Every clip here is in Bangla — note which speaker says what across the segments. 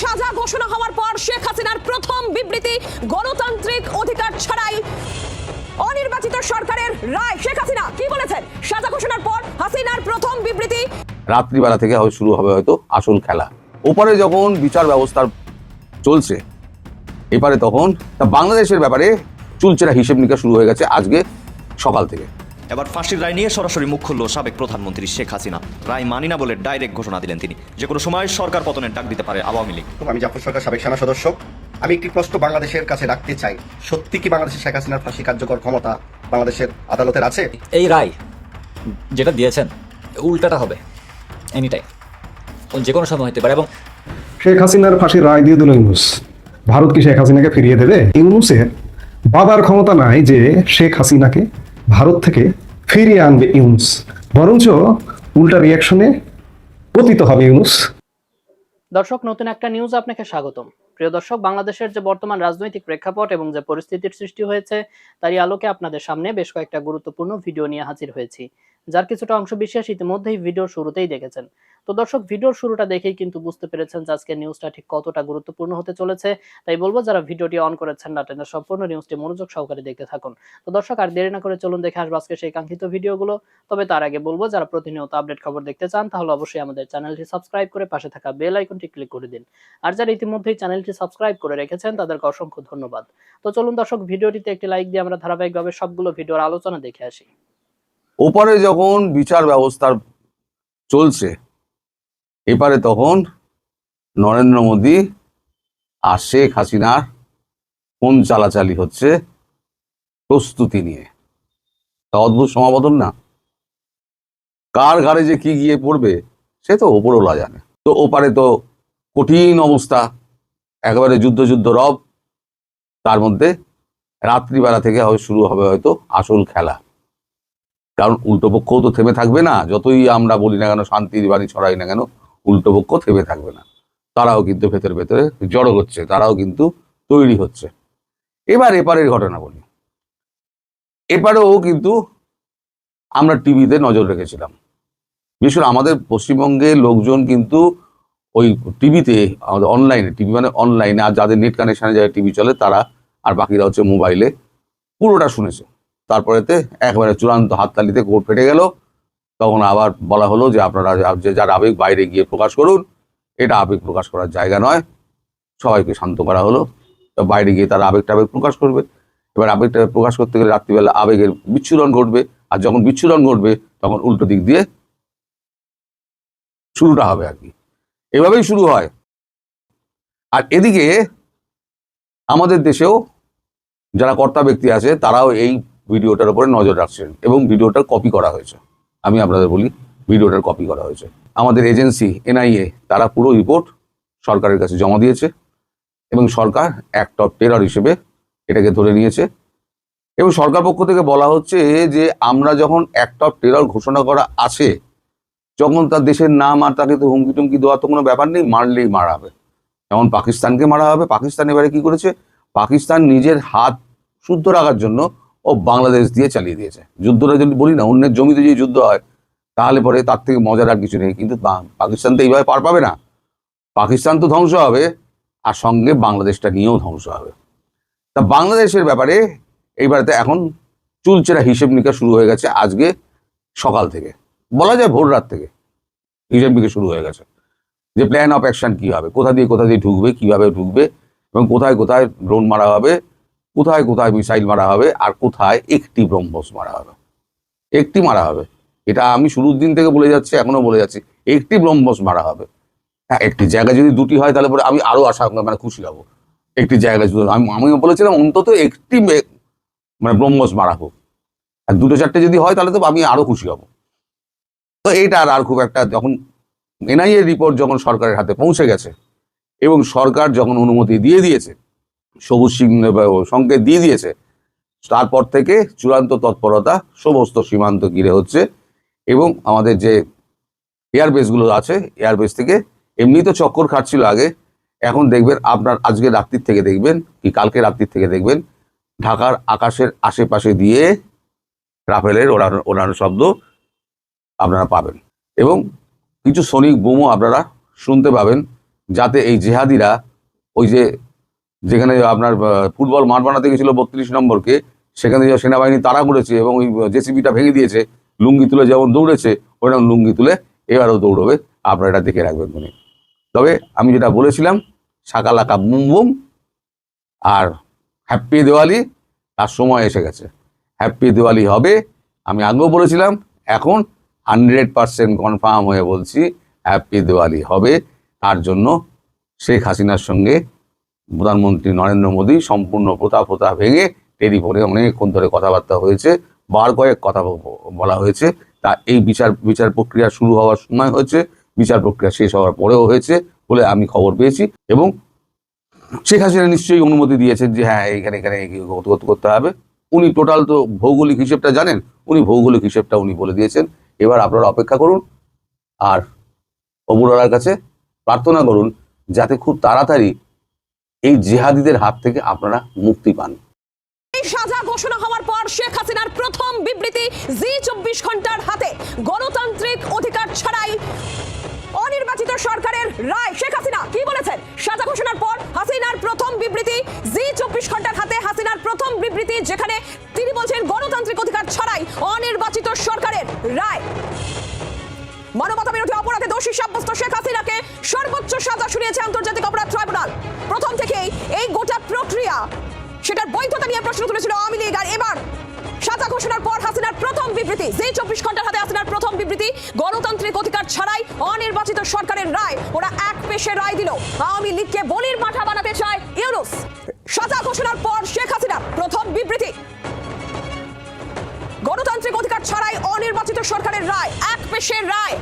Speaker 1: সাজা ঘোষণা হওয়ার পর শেখ হাসিনার প্রথম বিবৃতি, গণতান্ত্রিক অধিকার ছাড়াই অনির্বাচিত সরকারের রায়। শেখ হাসিনা কি বলেছেন? সাজা ঘোষণার পর হাসিনার প্রথম বিবৃতি।
Speaker 2: রাত্রিবেলা থেকে শুরু হবে হয়তো আসল খেলা। ওপারে যখন বিচার ব্যবস্থার চলছে এপারে তখন তা বাংলাদেশের ব্যাপারে চুলচেরা হিসেব নিকা শুরু হয়ে গেছে আজকে সকাল থেকে।
Speaker 3: এবার ফাঁসির রায় নিয়ে সরাসরি মুখ খুলল সাবেক প্রধানমন্ত্রী শেখ হাসিনা। রায় মানি না বলে ডাইরেক্ট ঘোষণা দিলেন তিনি। যে কোনো সময় সরকার পতনের ডাক দিতে পারে আওয়ামী লীগ।
Speaker 4: আমি জাফর সরকার সাবেক সেনা সদস্য। আমি একটি প্রশ্ন বাংলাদেশের কাছে রাখতে চাই। সত্যি কি বাংলাদেশের শেখ হাসিনার ফাঁসি কার্যকর ক্ষমতা বাংলাদেশের আদালতের আছে?
Speaker 5: এই রায় যেটা দিয়েছেন উল্টাটা হবে এনি টাইম যে কোনো সময় হতে পারে। এবং
Speaker 6: শেখ হাসিনার ফাঁসি রায় দিয়ে দিল ইউনুস। ভারত কি শেখ হাসিনাকে ফিরিয়ে দেবে? ইউনুসের বাবার ক্ষমতা নাই যে শেখ হাসিনাকে ভারত থেকে ফিরিয়ে আনবে ইউনুস। বরঞ্চ উল্টা রিয়াকশনে পতিত হবে ইউনুস।
Speaker 7: দর্শক, নতুন একটা নিউজ আপনাকে স্বাগতম। প্রিয় দর্শক, বাংলাদেশের যে বর্তমান রাজনৈতিক প্রেক্ষাপট এবং যে পরিস্থিতির সৃষ্টি হয়েছে, তারই আলোকে আপনাদের সামনে বেশ কয়েকটা গুরুত্বপূর্ণ ভিডিও নিয়ে হাজির হয়েছি। যার কিছুটা অংশ বিশেষ ইতিমধ্যেই ভিডিও শুরুতেই দেখেছেন। তো দর্শক, ভিডিওর শুরুটা দেখেই কিন্তু বুঝতে পেরেছেন যে আজকের নিউজটা ঠিক কতটা গুরুত্বপূর্ণ হতে চলেছে। তাই বলব, যারা ভিডিওটি অন করেছেন না টেনে সম্পূর্ণ নিউজটি মনোযোগ সহকারে দেখতে থাকুন। তো দর্শক, আর দেরি না করে চলুন দেখে আসব আজকে সেই কাঙ্ক্ষিত ভিডিওগুলো। তবে তার আগে বলব, যারা প্রতিনিয়ত আপডেট খবর দেখতে চান, তাহলে অবশ্যই আমাদের চ্যানেলটি সাবস্ক্রাইব করে পাশে থাকা বেল আইকনটি ক্লিক করে দিন। আর যারা ইতিমধ্যেই চ্যানেলটি সাবস্ক্রাইব করে রেখেছেন, তাদেরকে অসংখ্য ধন্যবাদ। তো চলুন দর্শক, ভিডিওটিতে একটি লাইক দিয়ে আমরা ধারাবাহিকভাবে সবগুলো ভিডিওর আলোচনা দেখে আসি।
Speaker 2: ওপারে যখন বিচার ব্যবস্থার চলছে এপারে তখন নরেন্দ্র মোদী আর শেখ হাসিনার কোন চালাচালি হচ্ছে প্রস্তুতি নিয়ে। তা অদ্ভুত সমাবদন না? কার ঘাড়ে যে কি গিয়ে পড়বে, সে তো ওপরওয়ালা জানে। তো ওপারে তো কঠিন অবস্থা, একেবারে যুদ্ধ যুদ্ধ রব। তার মধ্যে রাত্রিবেলা থেকে হয় শুরু হবে হয়তো আসল খেলা। কারণ উল্টোপক্ষও তো থেমে থাকবে না, যতই আমরা বলি না কেন, শান্তির বাণী ছড়াই না কেন উল্টো পক্ষ থেমে থাকবে না। তারাও কিন্তু ভেতরে ভেতরে জড়ো হচ্ছে, তারাও কিন্তু তৈরি হচ্ছে। এবার এপারের ঘটনা বলি। এপারেও কিন্তু আমরা টিভিতে নজর রেখেছিলাম। বিশেষ আমাদের পশ্চিমবঙ্গের লোকজন কিন্তু ওই টিভিতে, আমাদের অনলাইনে, টিভি মানে অনলাইনে, আর যাদের নেট কানেকশানে যারা টিভি চলে, তারা আর বাকিরা হচ্ছে মোবাইলে। পুরোটা শুনেছে। তারপরেতে একবারে চূড়ান্ত হাততালিতে কোর্ট ফেটে গেল। তখন আবার বলা হলো যে আপনারা যে যার আবেগ বাইরে গিয়ে প্রকাশ করুন, এটা আবেগ প্রকাশ করার জায়গা নয়। সবাইকে শান্ত করা হলো। তো বাইরে গিয়ে তারা আবেগটা আবেগ প্রকাশ করবে। এবার আবেগটা প্রকাশ করতে গেলে রাত্রিবেলা আবেগের বিচ্ছুরণ ঘটবে। আর যখন বিচ্ছুরণ ঘটবে, তখন উল্টো দিক দিয়ে শুরুটা হবে আর কি। এভাবেই শুরু হয়। আর এদিকে আমাদের দেশেও যারা কর্তা ব্যক্তি আছে, তারাও এই ভিডিওটার উপরে নজর রাখছেন এবং ভিডিওটার কপি করা হয়েছে। আমি আপনাদের বলি, ভিডিওটার কপি করা হয়েছে। আমাদের এজেন্সি এনআইএ তারা পুরো রিপোর্ট সরকারের কাছে জমা দিয়েছে এবং সরকার অ্যাক্ট অফ টেরর হিসেবে এটাকে ধরে নিয়েছে। এবং সরকার পক্ষ থেকে বলা হচ্ছে যে, আমরা যখন অ্যাক্ট অফ টেরর ঘোষণা করা আছে, যখন তার দেশের নাম আর তাকে তো হুমকি টুমকি দেওয়ার তো কোনো ব্যাপার নেই, মারলেই মারা হবে। যেমন পাকিস্তানকে মারা হবে, পাকিস্তান এবারে কি করেছে? পাকিস্তান নিজের হাত শুদ্ধ রাখার জন্য ও বাংলাদেশ দিয়ে চালিয়ে দিয়েছে। যুদ্ধটা যদি বলি না, অন্যের জমিতে যদি যুদ্ধ হয়, তাহলে পরে তার থেকে মজার আর কিছু নেই। কিন্তু পাকিস্তান তো এইভাবে পার পাবে না। পাকিস্তান তো ধ্বংস হবে, আর সঙ্গে বাংলাদেশটা নিয়েও ধ্বংস হবে। তা বাংলাদেশের ব্যাপারে এইবারেতে এখন চুলচেরা হিসেব নিকাশ শুরু হয়ে গেছে আজকে সকাল থেকে। বলা যায় ভোর রাত থেকে হিসেব নিকাশ শুরু হয়ে গেছে। যে প্ল্যান অফ অ্যাকশন কী হবে, কোথা দিয়ে কোথা দিয়ে ঢুকবে, কীভাবে ঢুকবে, এবং কোথায় কোথায় ড্রোন মারা হবে কোথায় কোথায় মিসাইল মারা হবে আর কোথায় একটি ব্রহ্মস মারা হবে? একটি মারা হবে। এটা আমি শুরুর দিন থেকে বলে যাচ্ছি, এখনও বলে যাচ্ছি। একটি ব্রহ্মস মারা হবে। হ্যাঁ একটি জায়গায় যদি দুটি হয় তাহলে পরে আমি আরও আশা মানে খুশি হব। একটি জায়গায় যদি আমি, আমিও বলেছিলাম অন্তত একটি মানে ব্রহ্মস মারা হোক। আর দুটো চারটে যদি হয় তাহলে তো আমি আরও খুশি হব। তো এইটা আর খুব একটা যখন এনআইএ রিপোর্ট যখন সরকারের হাতে পৌঁছে গেছে এবং সরকার যখন অনুমতি দিয়ে দিয়েছে সবুজ সিংহ সংকেত দিয়ে দিয়েছে। তারপর থেকে চূড়ান্ত তৎপরতা সমস্ত সীমান্ত ঘিরে হচ্ছে এবং আমাদের যে এয়ারবেসগুলো আছে এয়ারবেস থেকে এমনি তো চক্কর খাচ্ছিল আগে। এখন দেখবেন আপনার আজকে রাত্রির থেকে দেখবেন কি কালকে রাত্রির থেকে দেখবেন ঢাকার আকাশের আশেপাশে দিয়ে রাফেলের ওড়ানো ওড়ানো শব্দ আপনারা পাবেন। এবং কিছু সনিক বোমও আপনারা শুনতে পাবেন যাতে এই জেহাদিরা ওই যে যেখানে আপনার ফুটবল মাঠ বানাতে গেছিল বত্রিশ নম্বরকে, সেখানে যে সেনাবাহিনী তাড়া করেছে এবং ওই জেসিবিটা ভেঙে দিয়েছে, লুঙ্গি তুলে যেমন দৌড়েছে ওইরকম লুঙ্গি তুলে এবারও দৌড়বে। আপনারা এটা দেখে রাখবেন মনে। তবে আমি যেটা বলেছিলাম সাকালাকা বুম বুম আর হ্যাপি দেওয়ালি তার সময় এসে গেছে। হ্যাপি দেওয়ালি হবে, আমি আগেও বলেছিলাম, এখন হান্ড্রেড পার্সেন্ট কনফার্ম হয়ে বলছি হ্যাপি দেওয়ালি হবে। তার জন্য শেখ হাসিনার সঙ্গে প্রধানমন্ত্রী নরেন্দ্র মোদী সম্পূর্ণ প্রথা প্রথা ভেঙে টেলিফোনে অনেকক্ষণ ধরে কথাবার্তা হয়েছে, বার কয়েক কথা বলা হয়েছে। তা এই বিচার বিচার প্রক্রিয়া শুরু হওয়ার সময় হয়েছে, বিচার প্রক্রিয়া শেষ হওয়ার পরেও হয়েছে বলে আমি খবর পেয়েছি এবং শেখ হাসিনা নিশ্চয়ই অনুমতি দিয়েছেন যে হ্যাঁ এখানে এখানে করতে করতে হবে। উনি টোটাল তো ভৌগোলিক হিসেবটা জানেন, উনি ভৌগোলিক হিসেবটা উনি বলে দিয়েছেন। এবার আপনারা অপেক্ষা করুন আর অবুরার কাছে প্রার্থনা করুন যাতে খুব তাড়াতাড়ি এই জেহাদিদের হাত থেকে আপনারা মুক্তি পান।
Speaker 1: সাজা ঘোষণা হওয়ার পর শেখ হাসিনার প্রথম বিবৃতি জি চব্বিশ ঘণ্টার হাতে। গণতান্ত্রিক অধিকার ছাড়াই অনির্বাচিত সরকারের রায়। শেখ হাসিনা কি বলেছেন? সাজা ঘোষণার পর হাসিনার প্রথম বিবৃতি জি চব্বিশ ঘণ্টার হাতে। হাসিনার প্রথম বিবৃতি যেখানে তিনি বলছেন গণতান্ত্রিক অধিকার ছাড়াই অনির্বাচিত সরকারের রায়। মানবতা বিরোধী অপরাধে দোষী সাব্যস্ত শেখ হাসিনাকে সর্বোচ্চ সাজা শুনিয়েছে আন্তর্জাতিক অপরাধ ট্রাইব্যুনাল। প্রথম থেকেই এই গোটা প্রক্রিয়া, সেটার বৈধতা নিয়ে প্রশ্ন তুলেছিল আওয়ামী লীগ। আর এবার সাজা ঘোষণার পর হাসিনার প্রথম বিবৃতি, যেই চব্বিশ ঘণ্টার হাতে হাসিনার প্রথম বিবৃতি, গণতান্ত্রিক অধিকার ছাড়াই অনির্বাচিত সরকারের রায়, ওরা এক পেশে রায় দিল। আওয়ামী লীগকে বলির মাঠা বানাতে চায় ইউনুস। সাজা ঘোষণার পর শেখ হাসিনার প্রথম বিবৃতি গণতান্ত্রিক অধিকার ছাড়াই অনির্বাচিত সরকারের রায়, এক পেশের রায়।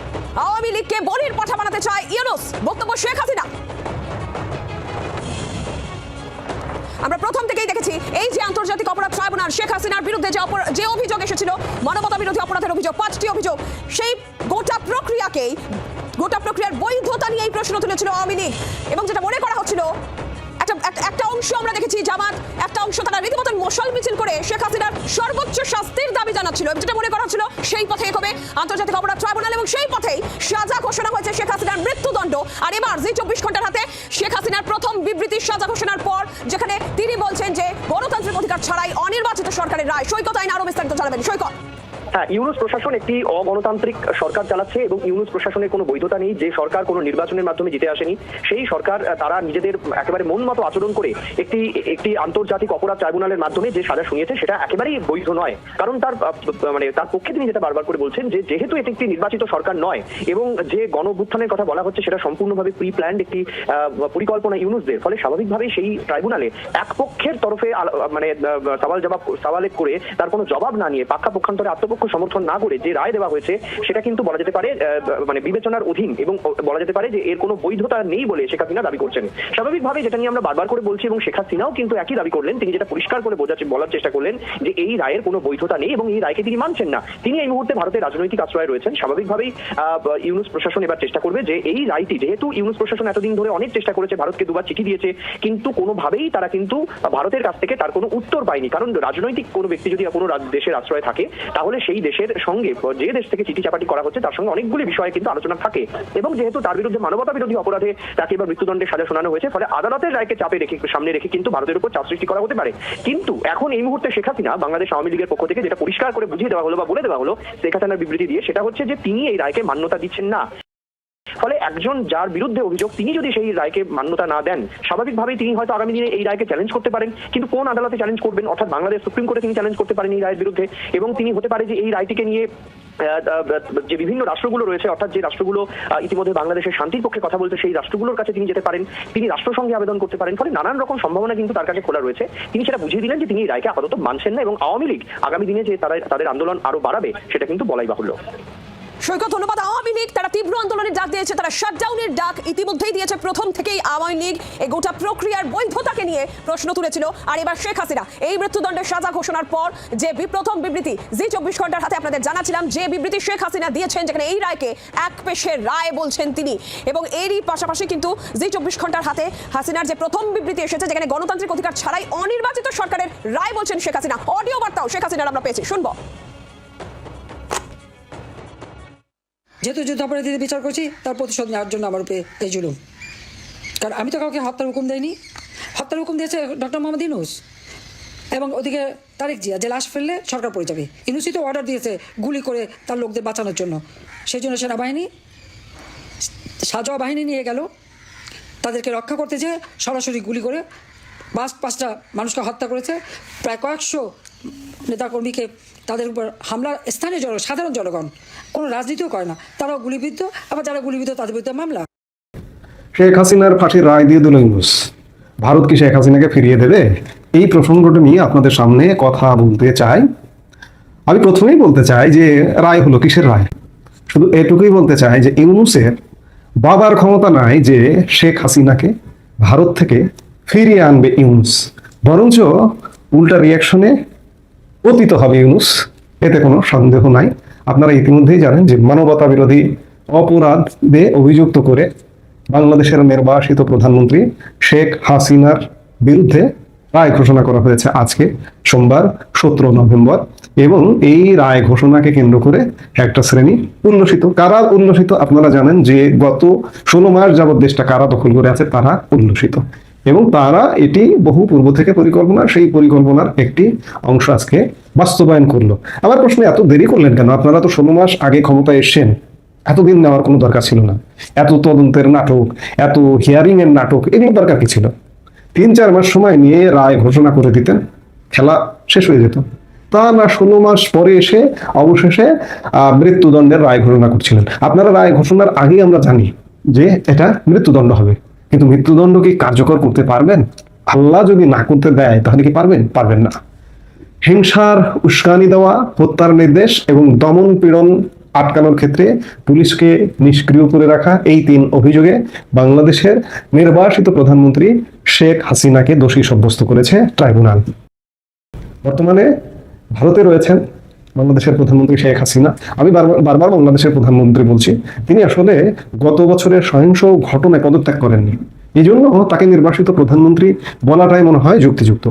Speaker 1: আওয়ামী লীগকে বলির পাঠা বানাতে চায় ইউনুস। বক্তব্য শেখ হাসিনা। আমরা প্রথম থেকেই দেখেছি, এই যে আন্তর্জাতিক অপরাধ ট্রাইব্যুনাল, শেখ হাসিনার বিরুদ্ধে যে যে অভিযোগ এসেছিল মানবতা বিরোধী অপরাধের অভিযোগ, পাঁচটি অভিযোগ, সেই গোটা প্রক্রিয়াকেই গোটা প্রক্রিয়ার বৈধতা নিয়ে এই প্রশ্ন তুলেছিল আওয়ামী লীগ। এবং যেটা মনে করা হচ্ছিল অংশ আমরা দেখেছি, জামাত একটা অংশ তারা রীতিমতন মশাল মিছিল করে শেখ হাসিনার সর্বোচ্চ শাস্তির দাবি জানাচ্ছিল। যেটা মনে করা হচ্ছিল, সেই পথে এগোবে আন্তর্জাতিক অপরাধ ট্রাইব্যুনাল এবং সেই পথেই সাজা ঘোষণা হয়েছে শেখ হাসিনার মৃত্যুদণ্ড। আর এবার জি চব্বিশ ঘণ্টার হাতে শেখ হাসিনার প্রথম বিবৃতি সাজা ঘোষণার পর যেখানে তিনি বলছেন যে গণতান্ত্রিক অধিকার ছাড়াই অনির্বাচিত সরকারের রায়। সৈকত আইন আরও বিস্তারিত জানাবেন। সৈকত।
Speaker 8: হ্যাঁ ইউনুস প্রশাসন একটি অগণতান্ত্রিক সরকার চালাচ্ছে এবং ইউনুস প্রশাসনের কোনো বৈধতা নেই। যে সরকার কোনো নির্বাচনের মাধ্যমে জিতে আসেনি, সেই সরকার তারা নিজেদের একেবারে মন মতো আচরণ করে একটি একটি আন্তর্জাতিক অপরাধ ট্রাইব্যুনালের মাধ্যমে যে সাজা শুনিয়েছে, সেটা একেবারেই বৈধ নয়। কারণ তার মানে তার পক্ষে তিনি যেটা বারবার করে বলছেন যে যেহেতু এটি একটি নির্বাচিত সরকার নয় এবং যে গণ অভ্যুত্থানের কথা বলা হচ্ছে, সেটা সম্পূর্ণভাবে প্রি প্ল্যান্ড একটি পরিকল্পনা ইউনুসদের, ফলে স্বাভাবিকভাবেই সেই ট্রাইব্যুনালে এক পক্ষের তরফে মানে সওয়াল জবাব সওয়ালে করে তার কোনো জবাব না নিয়ে পাক্ষা পক্ষান্তরে আত্মপক্ষ সমর্থন না করে যে রায় দেওয়া হয়েছে, সেটা কিন্তু বলা যেতে পারে মানে বিবেচনার অধীন এবং বলা যেতে পারে যে এর কোনো বৈধতা নেই বলে শেখ হাসিনা দাবি করছেন। স্বাভাবিকভাবে যেটা নিয়ে আমরা বারবার করে বলছি এবং শেখ হাসিনাও কিন্তু একই দাবি করলেন, তিনি যেটা পরিষ্কার করে বোঝাচ্ছে, বলার চেষ্টা করলেন যে এই রায়ের কোনো বৈধতা নেই এবং এই রায়কে তিনি মানছেন না। তিনি এই মুহূর্তে ভারতের রাজনৈতিক আশ্রয়ে রয়েছেন। স্বাভাবিকভাবেই ইউনুস প্রশাসন এবার চেষ্টা করবে যে এই রায়টি, যেহেতু ইউনুস প্রশাসন এতদিন ধরে অনেক চেষ্টা করেছে, ভারতকে দুবার চিঠি দিয়েছে, কিন্তু কোনোভাবেই তারা কিন্তু ভারতের কাছ থেকে তার কোনো উত্তর পায়নি। কারণ রাজনৈতিক কোনো ব্যক্তি যদি কোনো দেশের আশ্রয় থাকে, তাহলে সেই দেশের সঙ্গে যে দেশ থেকে চিঠি চাপাটি করা হচ্ছে, তার সঙ্গে অনেকগুলি বিষয়ে কিন্তু আলোচনা থাকে। এবং যেহেতু তার বিরুদ্ধে মানবতা বিরোধী অপরাধে তাকে এবার মৃত্যুদণ্ডের সাজা শোনানো হয়েছে, ফলে আদালতের রায়কে চাপে রেখে, সামনে রেখে কিন্তু ভারতের উপর চাপ সৃষ্টি করা হতে পারে। কিন্তু এখন এই মুহূর্তে শেখ হাসিনা বাংলাদেশ আওয়ামী লীগের পক্ষ থেকে যেটা পরিষ্কার করে বুঝিয়ে দেওয়া হলো বা বলে দেওয়া হলো, শেখ হাসিনার বিবৃতি দিয়ে, সেটা হচ্ছে যে তিনি এই রায়কে মান্যতা দিচ্ছেন না। ফলে একজন যার বিরুদ্ধে অভিযোগ, তিনি যদি সেই রায়কে মান্যতা না দেন, স্বাভাবিকভাবেই তিনি হয়তো আগামী দিনে এই রায়কে চ্যালেঞ্জ করতে পারেন। কিন্তু কোন আদালতে চ্যালেঞ্জ করবেন, অর্থাৎ বাংলাদেশ সুপ্রিম কোর্টে তিনি চ্যালেঞ্জ করতে পারেন এই রায়ের বিরুদ্ধে, এবং তিনি হতে পারে যে এই রায়টিকে নিয়ে যে বিভিন্ন রাষ্ট্রগুলো রয়েছে, অর্থাৎ যে রাষ্ট্রগুলো ইতিমধ্যে বাংলাদেশের শান্তির পক্ষে কথা বলছে, সেই রাষ্ট্রগুলোর কাছে তিনি যেতে পারেন। তিনি রাষ্ট্রসংঘে আবেদন করতে পারেন, ফলে নানান রকম সম্ভাবনা কিন্তু তার কাছে খোলা রয়েছে। তিনি সেটা বুঝিয়ে দিলেন যে তিনি রায়কে আপাতত মানছেন না, এবং আওয়ামী লীগ আগামী দিনে যে তারা তাদের আন্দোলন আরও বাড়াবে, সেটা কিন্তু বলাই বাহুল্য।
Speaker 1: সৈকত, ধন্যবাদ। আওয়ামী লীগ তারা তীব্র আন্দোলনের ডাক দিয়েছে, তারা শাটডাউনের ডাক ইতিমধ্যেই দিয়েছে। প্রথম থেকেই আওয়ামী লীগ এই গোটা প্রক্রিয়ার বৈধতাকে নিয়ে প্রশ্ন তুলেছিল। আর এবার শেখ হাসিনা, এই মৃত্যুদণ্ডের সাজা ঘোষণার পর যে প্রথম বিবৃতি, জি চব্বিশ ঘণ্টার হাতে আপনাদের জানাছিলাম যে বিবৃতি শেখ হাসিনা দিয়েছেন, যেখানে এই রায়কে এক পেশের রায় বলছেন তিনি। এবং এরই পাশাপাশি কিন্তু জি চব্বিশ ঘণ্টার হাতে হাসিনার যে প্রথম বিবৃতি এসেছে, যেখানে গণতান্ত্রিক অধিকার ছাড়াই অনির্বাচিত সরকারের রায় বলছেন শেখ হাসিনা। অডিও বার্তাও শেখ হাসিনার আমরা পেয়েছি। শুনব।
Speaker 9: যেহেতু যুদ্ধাপরাধীদের বিচার করছি, তার প্রতিশোধ নেওয়ার জন্য আমার উপরে এই জুলুম। কারণ আমি তো কাউকে হত্যার হুকুম দেয়নি হত্যার হুকুম দিয়েছে ডক্টর মোহাম্মদ ইনুস এবং ওদিকে তারেক জিয়া, যে লাশ ফেললে সরকার পড়ে যাবে। ইনুসই তো অর্ডার দিয়েছে গুলি করে তার লোকদের বাঁচানোর জন্য। সেই জন্য সেনাবাহিনী, সাজোয়া বাহিনী নিয়ে গেল। তাদেরকে রক্ষা করতে যেয়ে সরাসরি গুলি করে পাঁচ, পাঁচটা মানুষকে হত্যা করেছে। প্রায় কয়েকশো নেতাকর্মীকে তাদের উপর হামলা স্থানীয় জন, সাধারণ জনগণ। কোনো রাজনীতিও করে না। তারাও গুলিবিদ্ধ, আবার যারা গুলিবিদ্ধ তাদের বিরুদ্ধে মামলা।
Speaker 6: শেখ হাসিনার ফাঁসির রায় দিয়ে দিল ইউনুস ভারত কি শেখ হাসিনাকে ফিরিয়ে দেবে? এই প্রসঙ্গটা নিয়ে আপনাদের সামনে কথা বলতে চাই। আমি প্রথমেই বলতে চাই যে রায় হলো কিসের রায়? শুধু এটুকুই বলতে চাই যে ইউনুসের বাবার ক্ষমতা নাই যে শেখ হাসিনাকে ভারত থেকে ফিরিয়ে আনবে ইউনুস। বরঞ্চ উল্টা রিয়াকশনে পতিত হবে ইউনুস, এতে কোনো সন্দেহ নাই। আপনারা ইতিমধ্যেই জানেন যে মানবতা বিরোধী অপরাধে অভিযুক্ত করে বাংলাদেশের নির্বাসিত প্রধানমন্ত্রী শেখ হাসিনার বিরুদ্ধে রায় ঘোষণা করা হয়েছে আজকে সোমবার, সতেরো নভেম্বর, এবং এই রায় ঘোষণাকে কেন্দ্র করে একটা শ্রেণি উল্লসিত। কারা উল্লসিত? আপনারা জানেন যে গত ষোলো মাস যাবৎ দেশটা কারা দখল করে আছে, তারা উল্লসিত। এবং তারা এটি বহু পূর্ব থেকে পরিকল্পনা, সেই পরিকল্পনার একটি অংশ আজকে বাস্তবায়ন করল। আবার প্রশ্নে এত দেরি করলেন কেন? আপনারা তো ষোলো মাস আগে ক্ষমতায় এসছেন। এতদিন নেওয়ার কোনো দরকার ছিল না। এত তদন্তের নাটক, এত হিয়ারিং এর নাটক এগুলো দরকার কি ছিল? তিন চার মাস সময় নিয়ে রায় ঘোষণা করে দিতেন, খেলা শেষ হয়ে যেত। তা না, ষোলো মাস পরে এসে অবশেষে মৃত্যুদণ্ডের রায় ঘোষণা করছিলেন। আপনারা রায় ঘোষণার আগেই আমরা জানি যে এটা মৃত্যুদণ্ড হবে। কিন্তু মৃত্যুদণ্ড কি কার্যকর করতে পারবেন? আল্লাহ যদি না করতে দেয়, তাহলে কি পারবেন? পারবেন না। হিংসার উস্কানি দেওয়া, হত্যার নির্দেশ এবং দমন পীড়ন আটকানোর ক্ষেত্রে পুলিশকে নিষ্ক্রিয় করে রাখা, এই তিন অভিযোগে বাংলাদেশের নির্বাসিত প্রধানমন্ত্রী শেখ হাসিনাকে দোষী সাব্যস্ত করেছে ট্রাইব্যুনাল। বর্তমানে ভারতে রয়েছেন বাংলাদেশের প্রধানমন্ত্রী শেখ হাসিনা। আমি বারবার বাংলাদেশের প্রধানমন্ত্রী বলছি, তিনি আসলে গত বছরের সহিংস ঘটনায় পদত্যাগ করেননি। এই জন্য তাকে নির্বাসিত প্রধানমন্ত্রী বলাটাই মনে হয় যুক্তিযুক্ত।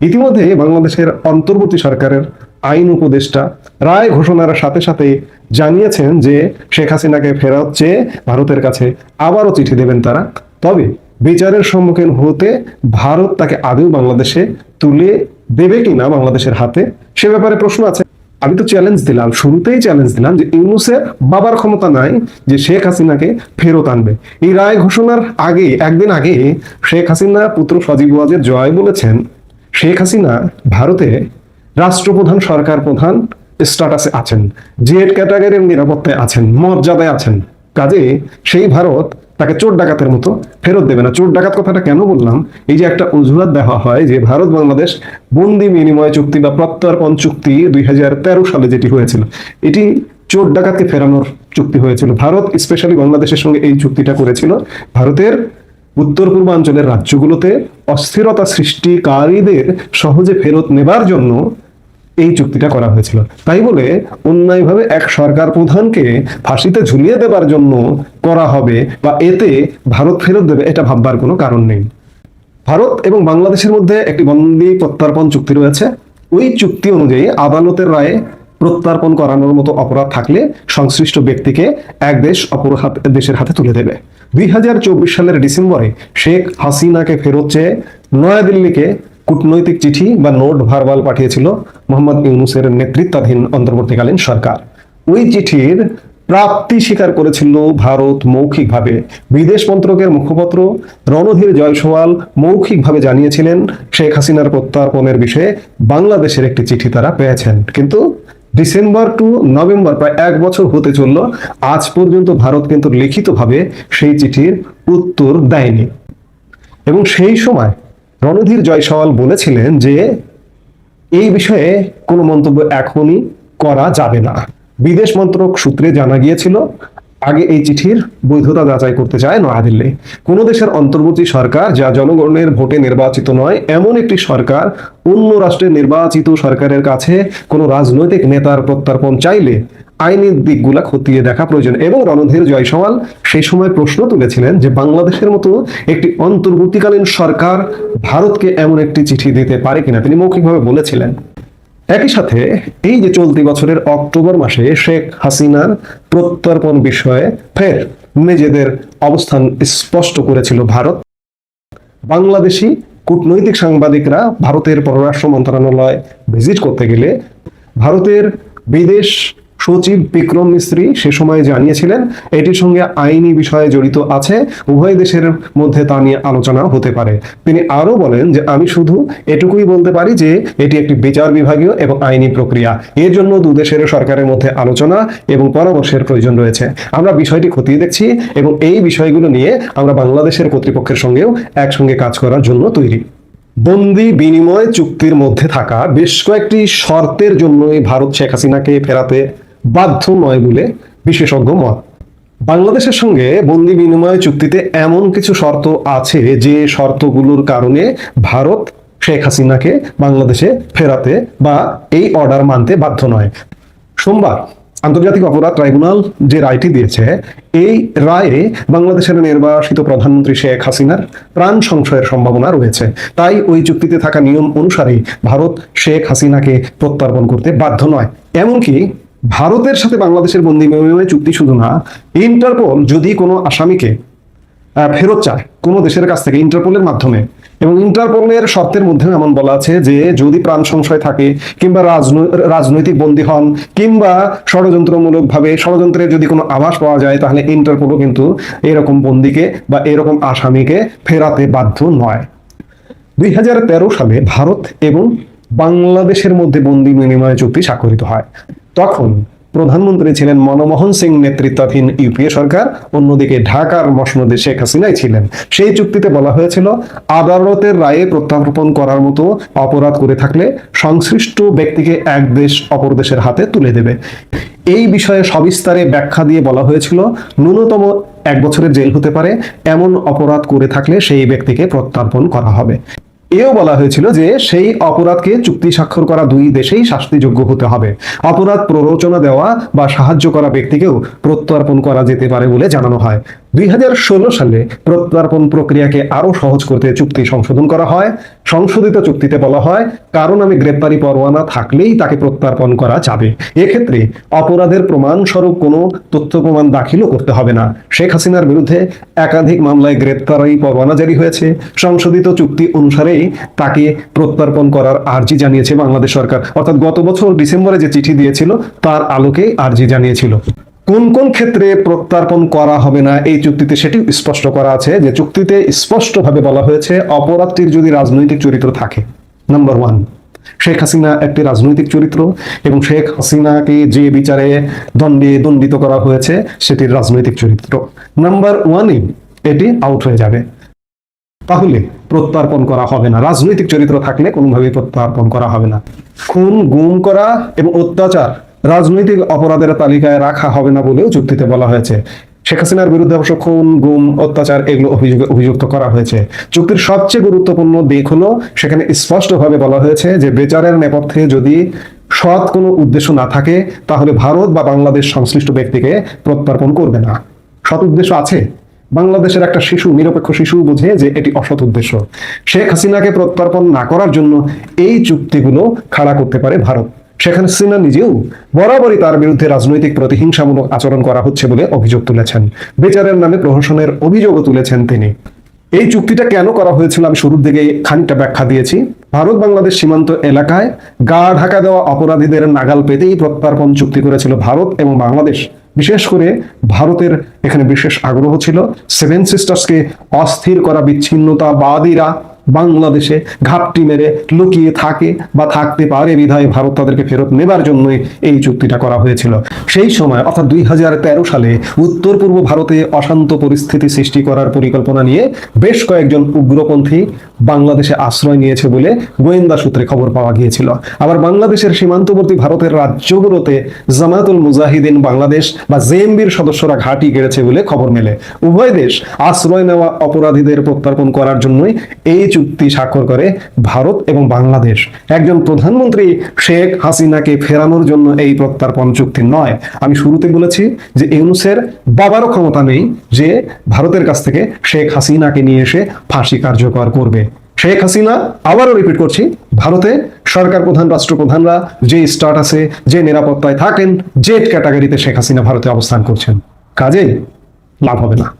Speaker 6: ইতিমধ্যে বাংলাদেশের অন্তর্বর্তী সরকারের আইন উপদেষ্টা রায় ঘোষণার সাথে সাথে জানিয়েছেন যে শেখ হাসিনাকে ফেরত চেয়ে ভারতের কাছে আবারও চিঠি দেবেন তারা। তবে বিচারের সম্মুখীন হতে ভারত তাকে আদৌ বাংলাদেশে তুলে দেবে কিনা বাংলাদেশের হাতে, সে ব্যাপারে প্রশ্ন আছে। আমি তো চ্যালেঞ্জ দিলাম, শুরুতেই চ্যালেঞ্জ দিলাম যে ইউনুসের বাবার ক্ষমতা নাই যে শেখ হাসিনাকে ফেরত আনবে। এই রায় ঘোষণার আগে, একদিন আগে শেখ হাসিনা পুত্র সজীব ওয়াজের জয় বলেছেন, শেখ হাসিনা ভারতে রাষ্ট্রপ্রধান, সরকার প্রধান স্ট্যাটাসে আছেন জেড ক্যাটাগরির নিরাপত্তায় আছেন, মর্যাদায় আছেন। কাজে সেই ভারত তাকে চোর ডাকাতের মতো ফেরত দেবে না। চোর ডাকাত কথাটা কেন বললাম? এই যে একটা অজুহাত দেওয়া হয় যে ভারত বাংলাদেশ বন্দি বিনিময় চুক্তি বা প্রত্যর্পণ চুক্তি দুই হাজার তেরো সালে যেটি হয়েছিল, এটি চোর ডাকাতকে ফেরানোর চুক্তি হয়েছিল। ভারত স্পেশালি বাংলাদেশের সঙ্গে এই চুক্তিটা করেছিল। ভারতের উত্তর পূর্বাঞ্চলের রাজ্যগুলোতে অস্থিরতা সৃষ্টিকারীদের সহজে ফেরত নেবার জন্য এই চুক্তিটা করা হয়েছিল। তাই বলে অন্যায়ভাবে এক সরকার প্রধানকে ফাঁসিতে ঝুলিয়ে দেবার জন্য করা হবে বা এতে ভারত ফেরত দেবে, এটা ভাববার কোনো কারণ নেই। ভারত এবং বাংলাদেশের মধ্যে একটি বন্দি প্রত্যর্পণ চুক্তি রয়েছে। ওই চুক্তি অনুযায়ী আদালতের রায়ে প্রত্যর্পণ করানোর মতো অপরাধ থাকলে সংশ্লিষ্ট ব্যক্তিকে এক দেশ অপর দেশের হাতে তুলে দেবে। দুই হাজার চব্বিশ সালের ডিসেম্বরে শেখ হাসিনাকে ফেরত চেয়ে নয়াদিল্লিকে কূটনৈতিক চিঠি বা নোট ভারবাল পাঠিয়েছিল। মোহাম্মদ ইউনুসের নেতৃত্বাধীন অন্তর্বর্তীকালীন সরকার। ওই চিঠির প্রাপ্তি স্বীকার করেছিল ভারত মৌখিকভাবে। বিদেশ মন্ত্রকের মুখপাত্র রণধীর জয়সওয়াল মৌখিকভাবে জানিয়েছিলেন, শেখ হাসিনার প্রত্যর্পণের বিষয়ে বাংলাদেশের একটি চিঠি তারা পেয়েছেন। কিন্তু ডিসেম্বর টু নভেম্বর প্রায় এক বছর হতে চলল, আজ পর্যন্ত ভারত কিন্তু লিখিতভাবে সেই চিঠির উত্তর দেয়নি। এবং সেই সময় রণধীর জয়সওয়াল বলেছিলেন যে এই বিষয়ে কোনো মন্তব্য এখনই করা যাবে না। বিদেশ মন্ত্রক সূত্রে জানা গিয়েছিল, আগে এই চিঠির বৈধতা যাচাই করতে চায় নয়াদিল্লি। কোনো দেশের অন্তর্বর্তী সরকার যা জনগণের ভোটে নির্বাচিত নয়, এমন একটি সরকার অন্য রাষ্ট্রের নির্বাচিত সরকারের কাছে কোনো রাজনৈতিক নেতার প্রত্যর্পণ চাইলে আইনি দিকগুলা খতিয়ে দেখা প্রয়োজন। এবং রণধীর জয়সওয়াল সেই সময় প্রশ্ন তুলেছিলেন যে বাংলাদেশের মতো একটি অন্তর্বর্তীকালীন সরকার ভারতকে এমন একটি চিঠি দিতে পারে কিনা? তিনি মৌখিকভাবে বলেছিলেন, একই সাথে এই যে চলতি বছরের অক্টোবর মাসে শেখ হাসিনার প্রত্যর্পণ বিষয়ে ফের নিজেদের অবস্থান স্পষ্ট করেছিল ভারত। বাংলাদেশি কূটনৈতিক সাংবাদিকরা ভারতের পররাষ্ট্র মন্ত্রণালয় ভিজিট করতে গেলে ভারতের বিদেশ সচিব বিক্রম মিস্ত্রি সে সময় জানিয়েছিলেন, এটির সঙ্গে আইনি বিষয়ে জড়িত আছে, উভয় দেশের মধ্যে তা নিয়ে আলোচনা হতে পারে। তিনি আরও বলেন যে, আমি শুধু এটুকুই বলতে পারি যে, এটি একটি বিচার বিভাগীয় এবং আইনি প্রক্রিয়া। এর জন্য দেশের সরকারের মধ্যে আলোচনা এবং পরামর্শের প্রয়োজন রয়েছে। আমরা বিষয়টি খতিয়ে দেখছি এবং এই বিষয়গুলো নিয়ে আমরা বাংলাদেশের কর্তৃপক্ষের সঙ্গেও একসঙ্গে কাজ করার জন্য তৈরি। বন্দি বিনিময় চুক্তির মধ্যে থাকা বেশ কয়েকটি শর্তের জন্যই ভারত শেখ হাসিনাকে ফেরাতে বাধ্য নয় বলে বিশেষজ্ঞ মত। বাংলাদেশের সঙ্গে বন্দি বিনিময় চুক্তিতে এমন কিছু শর্ত আছে যে শর্তগুলোর কারণে ভারত শেখ হাসিনাকে বাংলাদেশে ফেরাতে বা এই অর্ডার মানতে বাধ্য নয়। সোমবার আন্তর্জাতিক অপরাধ ট্রাইব্যুনাল যে রায়টি দিয়েছে, এই রায়ে বাংলাদেশের নির্বাসিত প্রধানমন্ত্রী শেখ হাসিনার প্রাণ সংশয়ের সম্ভাবনা রয়েছে। তাই ওই চুক্তিতে থাকা নিয়ম অনুসারে ভারত শেখ হাসিনাকে প্রত্যর্পণ করতে বাধ্য নয়। এমনকি ভারতের সাথে বাংলাদেশের বন্দি বিনিময় চুক্তি শুধু না, ইন্টারপোল যদি কোনো আসামিকে ফেরত চায়, কোনো দেশের কাছ থেকে ইন্টারপোলের মাধ্যমে। এবং ইন্টারপোলের শর্তের মধ্যে এমন বলা আছে যে, যদি প্রাণ সংশয় থাকে, কিংবা রাজনৈতিক বন্দী হন, কিংবা ষড়যন্ত্রমূলকভাবে, ষড়যন্ত্রের যদি কোনো আভাস পাওয়া যায়, তাহলে ইন্টারপোলও কিন্তু এরকম বন্দীকে বা এরকম আসামিকে ফেরাতে বাধ্য নয়। দুই সালে ভারত এবং বাংলাদেশের মধ্যে বন্দি বিনিময় চুক্তি স্বাক্ষরিত হয়। তখন প্রধানমন্ত্রী ছিলেন মনমোহন সিং নেতৃত্বাধীন ইউপিএ সরকার, অন্যদিকে ঢাকার মসনদে শেখ হাসিনাই ছিলেন। সেই চুক্তিতে বলা হয়েছিল, আদালতের রায়ে প্রত্যার্পণ করার মতো অপরাধ করে থাকলে সংশ্লিষ্ট ব্যক্তিকে এক দেশ অপর দেশের হাতে তুলে দেবে। এই বিষয়ে সবিস্তারে ব্যাখ্যা দিয়ে বলা হয়েছিল, ন্যূনতম এক বছরের জেল হতে পারে, এমন অপরাধ করে থাকলে সেই ব্যক্তিকে প্রত্যর্পণ করা হবে। এও বলা হয়েছিল যে সেই অপরাধকে চুক্তি স্বাক্ষর করা দুই দেশেই শাস্তিযোগ্য হতে হবে। অপরাধ প্ররোচনা দেওয়া বা সাহায্য করা ব্যক্তিকেও প্রত্যর্পণ করা যেতে পারে বলে জানানো হয়। দুই হাজার ষোলো সালে প্রত্যর্পণ প্রক্রিয়াকে আরও সহজ করতে চুক্তি সংশোধন করা হয়। সংশোধিত চুক্তিতে বলা হয়, কারণ আমি গ্রেপ্তারি পরোয়ানা থাকলেই তাকে প্রত্যর্পণ করা যাবে। এক্ষেত্রে অপরাধের প্রমাণস্বরূপ কোনো তথ্য প্রমাণ দাখিলও করতে হবে না। শেখ হাসিনার বিরুদ্ধে একাধিক মামলায় গ্রেপ্তারি পরোয়ানা জারি হয়েছে। সংশোধিত চুক্তি অনুসারেই তাকে প্রত্যর্পণ করার আর্জি জানিয়েছে বাংলাদেশ সরকার। অর্থাৎ গত বছর ডিসেম্বরে যে চিঠি দিয়েছিল, তার আলোকে আর্জি জানিয়েছিল। কোন কোন ক্ষেত্রে প্রত্যর্পণ করা হবে না এই চুক্তিতে সেটি স্পষ্ট করা আছে যে চুক্তিতে স্পষ্টভাবে বলা হয়েছে অপরাধটির যদি রাজনৈতিক চরিত্র থাকে। নাম্বার ওয়ান শেখ হাসিনা একটি রাজনৈতিক চরিত্র এবং শেখ হাসিনাকে যে বিচারে দণ্ডে দণ্ডিত করা হয়েছে সেটির রাজনৈতিক চরিত্র। নাম্বার ওয়ানে এটি আউট হয়ে যাবে। তাহলে প্রত্যার্পণ করা হবে না। রাজনৈতিক চরিত্র থাকলে কোনোভাবেই প্রত্যার্পণ করা হবে না। খুন, গুম করা এবং অত্যাচার রাজনৈতিক অপরাধের তালিকায় রাখা হবে না বলেও চুক্তিতে বলা হয়েছে। শেখ হাসিনার বিরুদ্ধে অবশ্য খুন, গুম, অত্যাচার এগুলো অভিযুক্ত করা হয়েছে। চুক্তির সবচেয়ে গুরুত্বপূর্ণ দিক হলো, সেখানে স্পষ্টভাবে বলা হয়েছে যে বেচারের নেপথ্যে যদি সৎ কোনো উদ্দেশ্য না থাকে, তাহলে ভারত বা বাংলাদেশ সংশ্লিষ্ট ব্যক্তিকে প্রত্যর্পণ করবে না। সৎ উদ্দেশ্য আছে। বাংলাদেশের একটা শিশু, নিরপেক্ষ শিশু বুঝে যে এটি অসৎ উদ্দেশ্য। শেখ হাসিনাকে প্রত্যর্পণ না করার জন্য এই চুক্তিগুলো খাড়া করতে পারে ভারত। শেখ হাসিনা নিজেও বরাবরই তার বিরুদ্ধে রাজনৈতিক প্রতিহিংসামূলক আচরণ করা হচ্ছে বলে অভিযোগ তুলেছেন। বেচারের নামে প্রহসনের অভিযোগও তুলেছেন তিনি। এই চুক্তিটা কেন করা হয়েছিল আমি শুরুর দিকে খানিকটা ব্যাখ্যা দিয়েছি। ভারত বাংলাদেশ সীমান্ত এলাকায় গা ঢাকা দেওয়া অপরাধীদের নাগাল পেতেই প্রত্যার্পণ চুক্তি করেছিল ভারত এবং বাংলাদেশ। বিশেষ করে ভারতের এখানে বিশেষ আগ্রহ ছিল। সেভেন সিস্টার্সকে অস্থির করা বিচ্ছিন্নতাবাদীরা বাংলাদেশে ঘাপটি মেরে লুকিয়ে থাকে বা থাকতে পারে বিধায় ভারত তাদেরকে ফেরত নেবার জন্যই এই চুক্তিটা করা হয়েছিল। সেই সময়, অর্থাৎ দুই সালে উত্তর পূর্ব ভারতে অশান্ত পরিস্থিতি সৃষ্টি করার পরিকল্পনা নিয়ে বেশ কয়েকজন উগ্রপন্থী বাংলাদেশে আশ্রয় নিয়েছে বলে গোয়েন্দা সূত্রে খবর পাওয়া গিয়েছিল। আবার বাংলাদেশের সীমান্তবর্তী ভারতের রাজ্যগুলোতে জামায়াতুল মুজাহিদিন বাংলাদেশ বা জেএমবির সদস্যরা ঘাঁটি গেড়েছে বলে খবর মেলে। উভয় দেশ আশ্রয় নেওয়া অপরাধীদের প্রত্যর্পণ করার জন্যই এই চুক্তি স্বাক্ষর করে ভারত এবং বাংলাদেশ। একজন প্রধানমন্ত্রী শেখ হাসিনাকে ফেরানোর জন্য এই প্রত্যর্পণ চুক্তি নয়। আমি শুরুতে বলেছি যে ইউনুসের বাবারও ক্ষমতা নেই যে ভারতের কাছ থেকে শেখ হাসিনাকে নিয়ে এসে ফাঁসি কার্যকর করবে। শেখ হাসিনা আবারও রিপিট করছি, ভারতে সরকার প্রধান, রাষ্ট্রপ্রধানরা যে স্ট্যাটাসে যে নিরাপত্তায় থাকেন জেট ক্যাটাগরিতে শেখ হাসিনা ভারতে অবস্থান করছেন। কাজেই লাভ হবে না।